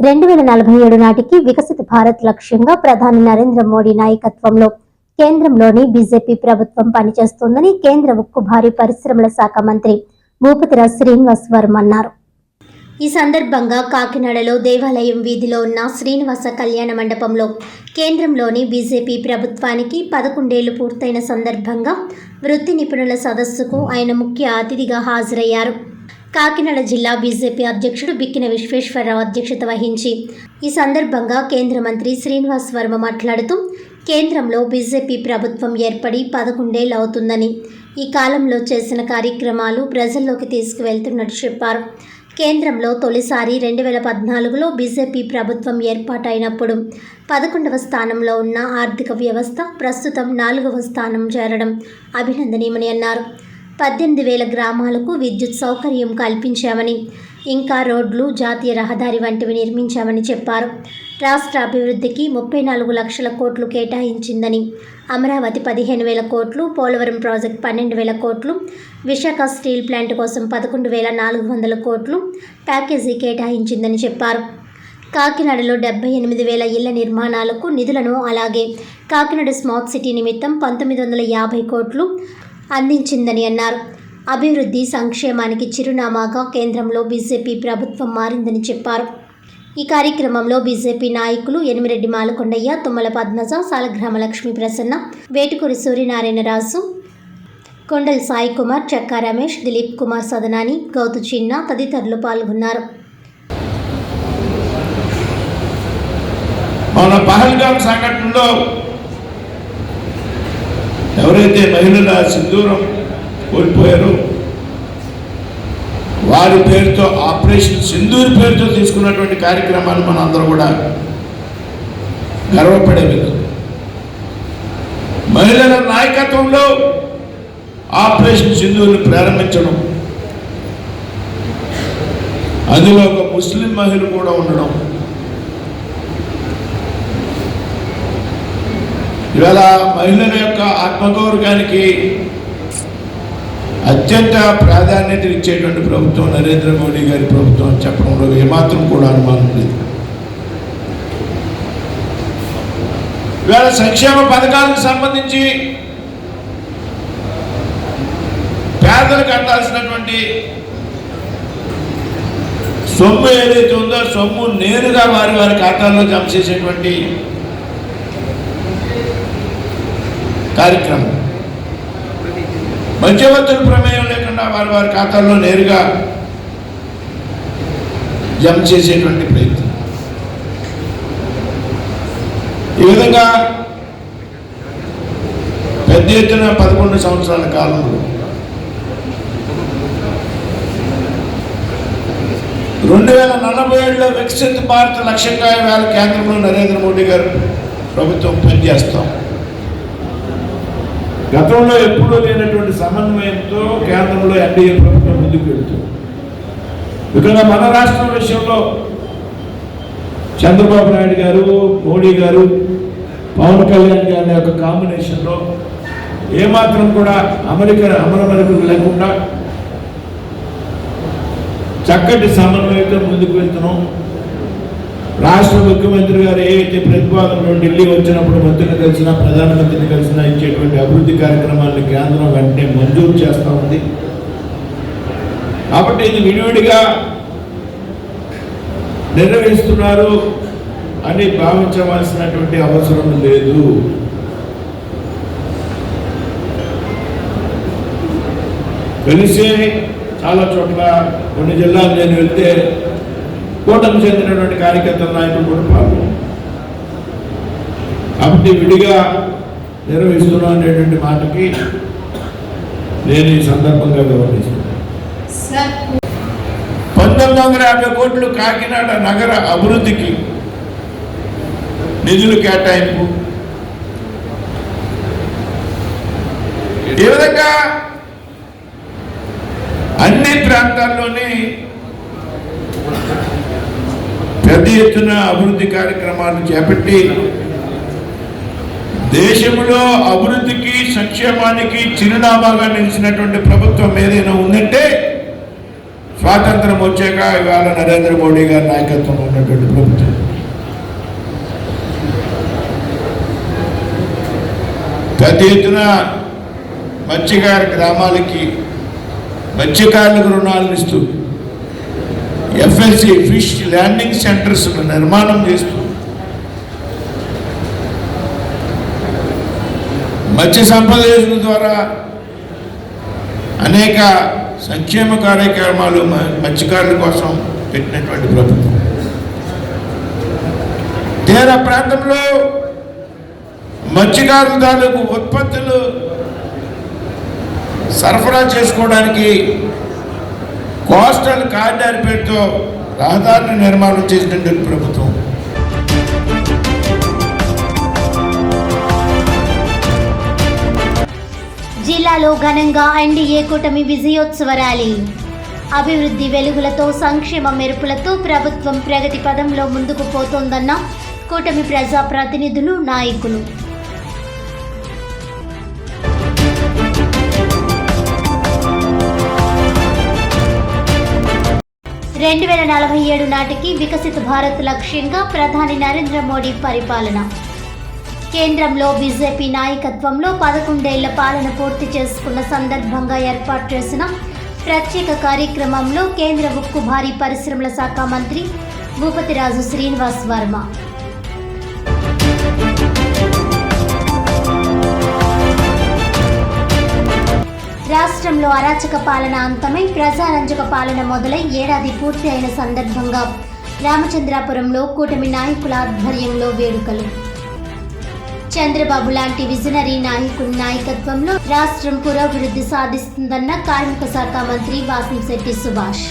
రెండు వేల నలభై ఏడు నాటికి వికసిత భారత్ లక్ష్యంగా ప్రధాని నరేంద్ర మోడీ నాయకత్వంలో కేంద్రంలోని బీజేపీ ప్రభుత్వం పనిచేస్తోందని కేంద్ర ఉక్కు భారీ పరిశ్రమల శాఖ మంత్రి భూపతిరాజ్ శ్రీనివాస్ వర్మ అన్నారు. ఈ సందర్భంగా కాకినాడలో దేవాలయం వీధిలో ఉన్న శ్రీనివాస కళ్యాణ మండపంలో కేంద్రంలోని బీజేపీ ప్రభుత్వానికి పదకొండేళ్ళు పూర్తయిన సందర్భంగా వృత్తి నిపుణుల సదస్సుకు ఆయన ముఖ్య అతిథిగా హాజరయ్యారు. కాకినాడ జిల్లా బీజేపీ అధ్యక్షుడు బిక్కిన విశ్వేశ్వరరావు అధ్యక్షత వహించి ఈ సందర్భంగా కేంద్ర మంత్రి శ్రీనివాస్ వర్మ మాట్లాడుతూ కేంద్రంలో బీజేపీ ప్రభుత్వం ఏర్పడి పదకొండేళ్ళు అవుతుందని ఈ కాలంలో చేసిన కార్యక్రమాలు ప్రజల్లోకి తీసుకువెళ్తున్నట్టు చెప్పారు. కేంద్రంలో తొలిసారి రెండు వేల పద్నాలుగులో బీజేపీ ప్రభుత్వం ఏర్పాటైనప్పుడు పదకొండవ స్థానంలో ఉన్న ఆర్థిక వ్యవస్థ ప్రస్తుతం నాలుగవ స్థానం చేరడం అభినందనీయమని అన్నారు. పద్దెనిమిది వేల గ్రామాలకు విద్యుత్ సౌకర్యం కల్పించామని ఇంకా రోడ్లు జాతీయ రహదారి వంటివి నిర్మించామని చెప్పారు. రాష్ట్ర అభివృద్ధికి ముప్పై నాలుగు లక్షల కోట్లు కేటాయించిందని అమరావతి పదిహేను వేల కోట్లు పోలవరం ప్రాజెక్ట్ పన్నెండు వేల కోట్లు విశాఖ స్టీల్ ప్లాంట్ కోసం పదకొండు వేల నాలుగు వందల కోట్లు ప్యాకేజీ కేటాయించిందని చెప్పారు. కాకినాడలో డెబ్బై ఎనిమిది వేల ఇళ్ళ నిర్మాణాలకు నిధులను అలాగే కాకినాడ స్మార్ట్ సిటీ నిమిత్తం పంతొమ్మిది వందల యాభై కోట్లు అందించిందని అన్నారు. అభివృద్ధి సంక్షేమానికి చిరునామాగా కేంద్రంలో బీజేపీ ప్రభుత్వం మారిందని చెప్పారు. ఈ కార్యక్రమంలో బీజేపీ నాయకులు ఎనిమిరెడ్డి మాలకొండయ్య తుమ్మల పద్మజ సాలగ్రామ లక్ష్మి ప్రసన్న వేటుకూరి సూర్యనారాయణరాజు కొండల్ సాయి కుమార్ చెక్కా రమేష్ దిలీప్ కుమార్ సదనాని గౌతు చిన్న తదితరులు పాల్గొన్నారు. మన పహల్గాం సంఘటనలో ఎవరైతే మహిళల సింధూరం కోల్పోయారో వారి పేరుతో ఆపరేషన్ సింధూర్ పేరుతో తీసుకున్నటువంటి కార్యక్రమాలు మనం అందరూ కూడా గర్వపడే విధంగా. మహిళల నాయకత్వంలో ఆపరేషన్ సింధూర్ని ప్రారంభించడం అందులో ఒక ముస్లిం మహిళ కూడా ఉండడం ఇవాళ మహిళల యొక్క ఆత్మగౌరవానికి అత్యంత ప్రాధాన్యత ఇచ్చేటువంటి ప్రభుత్వం నరేంద్ర మోడీ గారి ప్రభుత్వం అని చెప్పడంలో ఏమాత్రం కూడా అనుమానం లేదు. ఇవాళ సంక్షేమ పథకాలకు సంబంధించి పేదలకు అందాల్సినటువంటి సొమ్ము ఏదైతే ఉందో సొమ్ము నేరుగా వారి వారి ఖాతాల్లో జమ చేసేటువంటి కార్యక్రమం. మధ్యవర్తుల ప్రమేయం లేకుండా వారి వారి ఖాతాల్లో నేరుగా జమ చేసేటువంటి ప్రయత్నం. ఈ విధంగా పెద్ద ఎత్తున పదకొండు సంవత్సరాల కాలంలో రెండు వేల నలభై ఏడులో వికసిత భారత లక్ష్యంగా వేల కేంద్రంలో నరేంద్ర మోడీ గారు ప్రభుత్వం పనిచేస్తాం. గతంలో ఎప్పుడూ లేనటువంటి సమన్వయంతో కేంద్రంలో ఎన్డీఏ ప్రభుత్వం ముందుకు వెళ్తుంది. ఇక్కడ మన రాష్ట్రం విషయంలో చంద్రబాబు నాయుడు గారు మోడీ గారు పవన్ కళ్యాణ్ గారి యొక్క కాంబినేషన్లో ఏమాత్రం కూడా అమెరికా అమరమరకు లేకుండా చక్కటి సమన్వయంతో ముందుకు వెళ్తున్నాం. రాష్ట్ర ముఖ్యమంత్రి గారు ఏవైతే ప్రతిపాదనలు ఢిల్లీ వచ్చినప్పుడు మంత్రిని కలిసినా ప్రధానమంత్రిని కలిసినా ఇచ్చేటువంటి అభివృద్ధి కార్యక్రమాలను కేంద్రం వెంటనే మంజూరు చేస్తూ ఉంది. కాబట్టి ఇది విడివిడిగా నిర్వహిస్తున్నారు అని భావించవలసినటువంటి అవసరం లేదు. కలిసే చాలా చోట్ల కొన్ని జిల్లాలు నేను వెళ్తే కూటమి చెందినటువంటి కార్యకర్తల నాయకులు కూడా పాల్గొన్నారు కాబట్టి విడిగా నిర్వహిస్తున్నాం అనేటువంటి మాటకి నేను ఈ సందర్భంగా వివరిస్తున్నాను పంతొమ్మిది వందల యాభై కోట్లు కాకినాడ నగర అభివృద్ధికి నిధులు కేటాయింపు. ఈ విధంగా అన్ని ప్రాంతాల్లోని పెద్ద ఎత్తున అభివృద్ధి కార్యక్రమాలు చేపట్టి దేశంలో అభివృద్ధికి సంక్షేమానికి చిరునామాగా నిలిచినటువంటి ప్రభుత్వం ఏదైనా ఉందంటే స్వాతంత్రం వచ్చాక ఇవాళ నరేంద్ర మోడీ గారి నాయకత్వం ఉన్నటువంటి ప్రభుత్వం. పెద్ద ఎత్తున మత్స్యకార గ్రామాలకి మత్స్యకారులకు రుణాలను ఇస్తూ ఎఫ్ఎల్సి ఫిష్ ల్యాండింగ్ సెంటర్స్ నిర్మాణం చేస్తూ మత్స్య సంపద యోజన ద్వారా అనేక సంక్షేమ కార్యక్రమాలు మత్స్యకారుల కోసం పెట్టినటువంటి ప్రభుత్వం. తీర ప్రాంతంలో మత్స్యకారుల తాలూకు ఉత్పత్తులు సరఫరా చేసుకోవడానికి కోస్టల్ కారిడార్ పేరుతో రహదారిని నిర్మాణం చేసినటువంటి ప్రభుత్వం. జిల్లాలో ఘనంగా ఎన్డీఏ కూటమి విజయోత్సవ ర్యాలీ. అభివృద్ధి వెలుగులతో సంక్షేమ మెరుపులతో ప్రభుత్వం ప్రగతి పదంలో ముందుకు పోతోందన్న కూటమి ప్రజాప్రతినిధులు నాయకులు. రెండు వేల నలభై ఏడు నాటికి వికసిత భారత్ లక్ష్యంగా ప్రధాని నరేంద్ర మోడీ పరిపాలన. కేంద్రంలో బీజేపీ నాయకత్వంలో పదకొండేళ్ళ పాలన పూర్తి చేసుకున్న సందర్భంగా ఏర్పాటు చేసిన ప్రత్యేక కార్యక్రమంలో కేంద్ర ఉక్కు భారీ పరిశ్రమల శాఖ మంత్రి భూపతిరాజు శ్రీనివాస్ వర్మ. రాష్ట్రంలో అరాచక పాలన అంతమై ప్రజారంజక పాలన మొదలై ఏడాది పూర్తి అయిన సందర్భంగా రామచంద్రాపురంలో కూటమి నాయకుల ఆధ్వర్యంలో వేడుకలు. చంద్రబాబు లాంటి విజనరీ నాయకుడి నాయకత్వంలో రాష్ట్రం పురోభివృద్ధి సాధిస్తుందన్న కార్మిక శాఖ మంత్రి వాసంశెట్టి సుభాష్.